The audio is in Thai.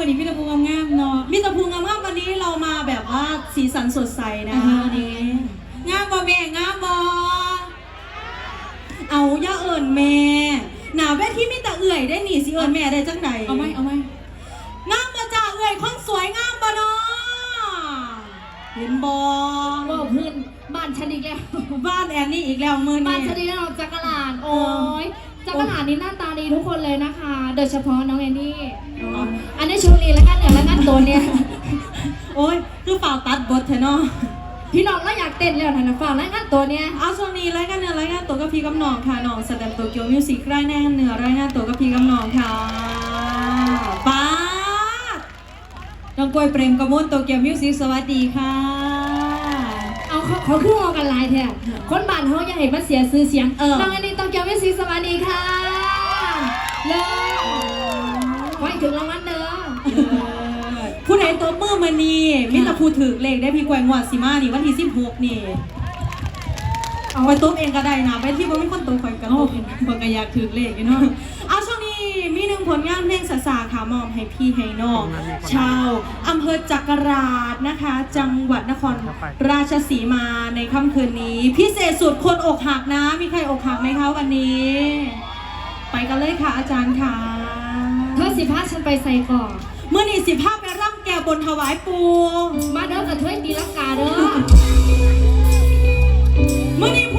วันนี้พี่ตะพูงงามๆเนาะพี่ตะพูงามๆวันนี้เรามาแบบว่าสีสันสดใสนะคะวันนี้งามบ่แม่งามบ่เอาอย่าเอิญแม่หนาเวทีมีแต่เอื่อยได้หนีสิเอิญแม่ได้จังไหนเอาไหมเอาไหมงามมาจ้าเอื่อยคนสวยงามบ่เนาะเห็นบ่ว่าพื้นบ้านฉันอีกแล้วบ้านแอนนี่อีกแล้วมือบ้านนี้ฉันอีกแล้วจักรลานโอ้ย จักรลานนี่หน้าตาดีทุกคนเลยนะคะ โดยเฉพาะน้องแอนนี่อ๋ออันนี้ชุลีแล้วกันเหนือแล้วกันตัวเนี่ย โอ้ยคือเปล่าตัดบทเถอะเนาะพี่น้องก็อยากเต้นแล้วนะฟังแล้วกันตัวเนี่ยเอาช่วงนี้รายการเนื้อรายการตัวกับพี่กำนองค่ะน้องสแตมโตเกียวมิวสิกรายแน่เนื้อรายงานตัวกับพี่กำนองค่ะป้าดน้องกล้วยเปรมกระมวลโตเกียวมิวสิกสวัสดีค่ะ เอาเขาเขาขึ้นมอกันหลายแท้คนบ้านเขาอยากเห็นมันเสียซื้อเสียงเออ น้องแอนนี่ต้องเกี่ยววิซีสวัสดีค่ะเลยไว้ถึงรางวัลเด้อผู้ใดตัวมือมานี่มิตรภูถือเลขได้พี่แกวงหวัดสิมานี่วันที่16นี่ เอาไว้ตุ๊บเองก็ได้นะไปที่บ่มีคนตัวคอยกันตุ๊บเองคนก็อยากถือเลขอยู่เนาะเอาช่วง นี้มีหนึ่งผลงานเพลงสาสาค่ะมอมให้พี่ให้น้องชาวอำเภอจักราชนะคะ จังหวัดนครราชสีมาในค่ำคืนนี้ พิเศษสุดคนอกหักนะ มีใครอกหักไหมคะวันนี้ ไปกันเลยค่ะอาจารย์ค่ะเธอสิพาฉันไปใส่ก่อนเมื่อนี้สิภาพไปร่ำแก่บนถวายปูมาเด้อกับเทยตีลังกาเด้อเมื่อนี้